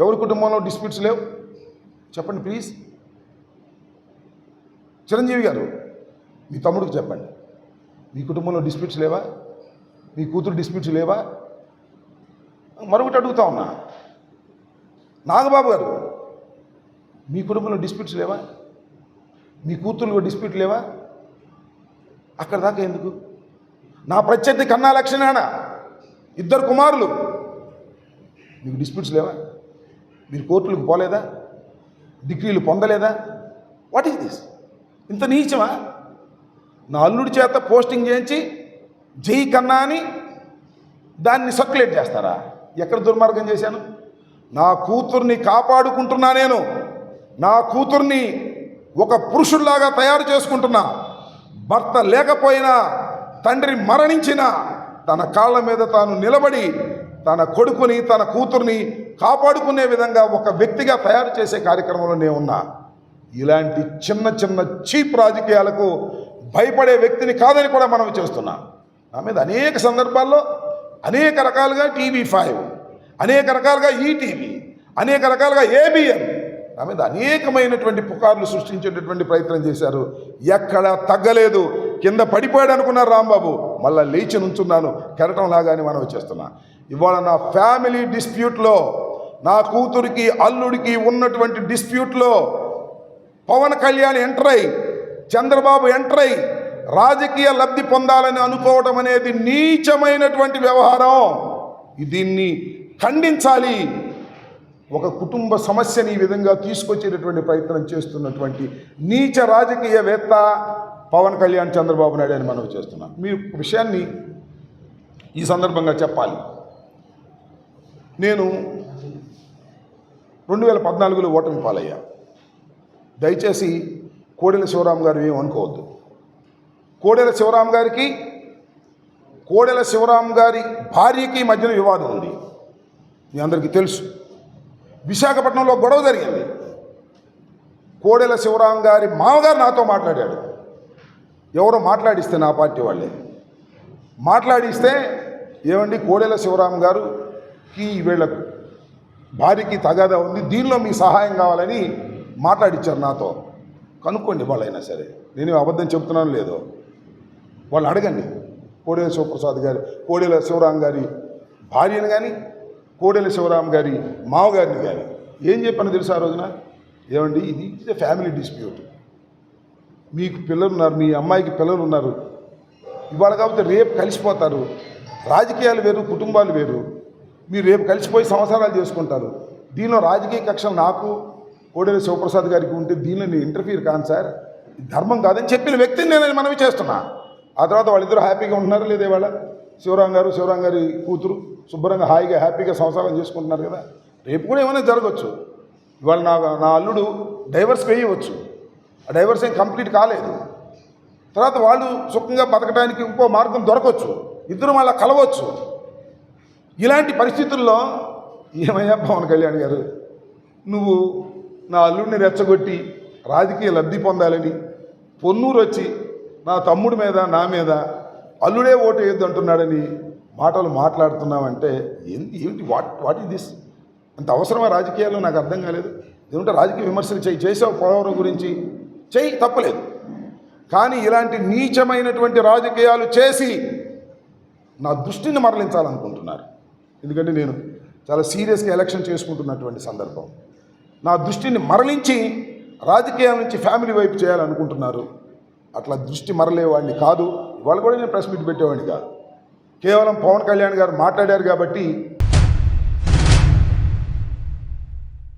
ఎవరి కుటుంబంలో డిస్ప్యూట్స్ లేవు? చెప్పండి ప్లీజ్ చిరంజీవి గారు మీ తమ్ముడికి చెప్పండి. మీ కుటుంబంలో డిస్ప్యూట్స్ లేవా? మీ కూతురు డిస్ప్యూట్స్ లేవా? మరొకటి అడుగుతా ఉన్నా. నాగబాబు గారు మీ కుటుంబంలో డిస్ప్యూట్స్ లేవా? మీ కూతురు డిస్ప్యూట్ లేవా? అక్కడ దాకా ఎందుకు? నా ప్రత్యర్థి కన్నా లక్షణాన ఇద్దరు కుమారులు మీకు డిస్ప్యూట్స్ లేవా? మీరు కోర్టులకు పోలేదా? డిగ్రీలు పొందలేదా? వాట్ ఈస్ దిస్ ఇంత నీచమా? నా అల్లుడి చేత పోస్టింగ్ చేయించి జై కన్నా అని దాన్ని సర్క్యులేట్ చేస్తారా? ఎక్కడ దుర్మార్గం చేశాను? నా కూతుర్ని కాపాడుకుంటున్నా నేను. నా కూతుర్ని ఒక పురుషుల్లాగా తయారు చేసుకుంటున్నా. భర్త లేకపోయినా తండ్రి మరణించిన తన కాళ్ళ మీద తాను నిలబడి తన కొడుకుని తన కూతుర్ని కాపాడుకునే విధంగా ఒక వ్యక్తిగా తయారు చేసే కార్యక్రమంలో నేను ఉన్నా ఇలాంటి చిన్న చిన్న చీప్ రాజకీయాలకు భయపడే వ్యక్తిని కాదని కూడా మనం చేస్తున్నాం. నా మీద అనేక సందర్భాల్లో అనేక రకాలుగా టీవీ ఫైవ్ అనేక రకాలుగా ఈటీవీ అనేక రకాలుగా ఏబిఎన్ నా మీద అనేకమైనటువంటి పుకార్లు సృష్టించేటటువంటి ప్రయత్నం చేశారు. ఎక్కడ తగ్గలేదు. కింద పడిపోయాడు అనుకున్నారు రాంబాబు. మళ్ళీ లేచి నుంచున్నాను. కెరటం లాగానే మనం వచ్చేస్తున్నా ఇవాళ నా ఫ్యామిలీ డిస్ప్యూట్లో నా కూతురికి అల్లుడికి ఉన్నటువంటి డిస్ప్యూట్లో పవన్ కళ్యాణ్ ఎంటర్ అయి చంద్రబాబు ఎంటర్ అయి రాజకీయ లబ్ధి పొందాలని అనుకోవడం అనేది నీచమైనటువంటి వ్యవహారం. దీన్ని ఖండించాలి. ఒక కుటుంబ సమస్యని ఈ విధంగా తీసుకొచ్చేటటువంటి ప్రయత్నం చేస్తున్నటువంటి నీచ రాజకీయవేత్త పవన్ కళ్యాణ్ చంద్రబాబు నాయుడు అని మనం చేస్తున్నాం మీ విషయాన్ని ఈ సందర్భంగా చెప్పాలి. నేను రెండు వేల పద్నాలుగులో ఓటమి పాలయ్యా. దయచేసి కోడెల శివరాం గారు ఏమనుకోవద్దు అనుకోవద్దు. కోడెల శివరాం గారికి కోడెల శివరాం గారి భార్యకి మధ్యన వివాదం ఉంది. మీ అందరికీ తెలుసు. విశాఖపట్నంలో గొడవ జరిగింది. కోడెల శివరాం గారి మామగారు నాతో మాట్లాడాడు. ఎవరో మాట్లాడిస్తే నా పార్టీ వాళ్ళే. మాట్లాడిస్తే ఏమండి కోడెల శివరాం గారుకి వీళ్ళకు భార్యకి తగాదా ఉంది దీనిలో మీ సహాయం కావాలని మాట్లాడిచ్చారు నాతో. కనుక్కోండి వాళ్ళైనా సరే. నేను అబద్ధం చెప్తున్నాను లేదో. వాళ్ళు అడగండి. కోడెల శివప్రసాద్ గారి కోడెల శివరాం గారి భార్యను కానీ కోడెల శివరాం గారి మామగారిని కానీ ఏం చెప్పాను తెలుసా ఆ రోజున? ఏమండి ఇది ఇది ఫ్యామిలీ డిస్ప్యూట్. మీకు పిల్లలు ఉన్నారు మీ అమ్మాయికి పిల్లలు ఉన్నారు ఇవాళ కాకపోతే రేపు కలిసిపోతారు. రాజకీయాలు వేరు కుటుంబాలు వేరు. మీరు రేపు కలిసిపోయి సంవత్సరాలు చేసుకుంటారు. దీనిలో రాజకీయ కక్షలు నాకు కోడెల శివప్రసాద్ గారికి ఉంటే దీనిలో నేను ఇంటర్ఫీర్ కాను సార్. ధర్మం కాదని చెప్పిన వ్యక్తిని నేను మనవి చేస్తున్నా. ఆ తర్వాత వాళ్ళిద్దరూ హ్యాపీగా ఉంటున్నారు లేదా ఇవాళ? శివరాం గారు శివరాం గారి కూతురు శుభ్రంగా హాయిగా హ్యాపీగా సంసారం చేసుకుంటున్నారు కదా? రేపు కూడా ఏమైనా జరగవచ్చు ఇవాళ నా నా అల్లుడు డైవర్స్ వేయవచ్చు. ఆ డైవర్స్ ఏం కంప్లీట్ కాలేదు. తర్వాత వాళ్ళు సుఖంగా బతకడానికి ఇంకో మార్గం దొరకవచ్చు ఇద్దరు మళ్ళీ కలవచ్చు. ఇలాంటి పరిస్థితుల్లో ఏమయ్యా పవన్ కళ్యాణ్ గారు? నువ్వు నా అల్లుడిని రెచ్చగొట్టి రాజకీయ లబ్ధి పొందాలని పొన్నూరు వచ్చి నా తమ్ముడి మీద నా మీద అల్లుడే ఓటు వేయద్దు అంటున్నాడని మాటలు మాట్లాడుతున్నామంటే ఏంటి ఏమిటి? వాట్ వాట్ ఇస్ దిస్ అంత అవసరమా రాజకీయాల్లో? నాకు అర్థం కాలేదు. ఏమంటే రాజకీయ విమర్శలు చేయి చేసావు పోలవరం గురించి. చేయి తప్పలేదు. కానీ ఇలాంటి నీచమైనటువంటి రాజకీయాలు చేసి నా దృష్టిని మరలించాలనుకుంటున్నారు. ఎందుకంటే నేను చాలా సీరియస్గా ఎలక్షన్ చేసుకుంటున్నటువంటి సందర్భం. నా దృష్టిని మరలించి రాజకీయాల నుంచి ఫ్యామిలీ వైపు చేయాలనుకుంటున్నారు. అట్లా దృష్టి మరలేవాడిని కాదు. వాళ్ళు కూడా నేను ప్రెస్ మీట్ పెట్టేవాడిని కాదు. కేవలం పవన్ కళ్యాణ్ గారు మాట్లాడారు కాబట్టి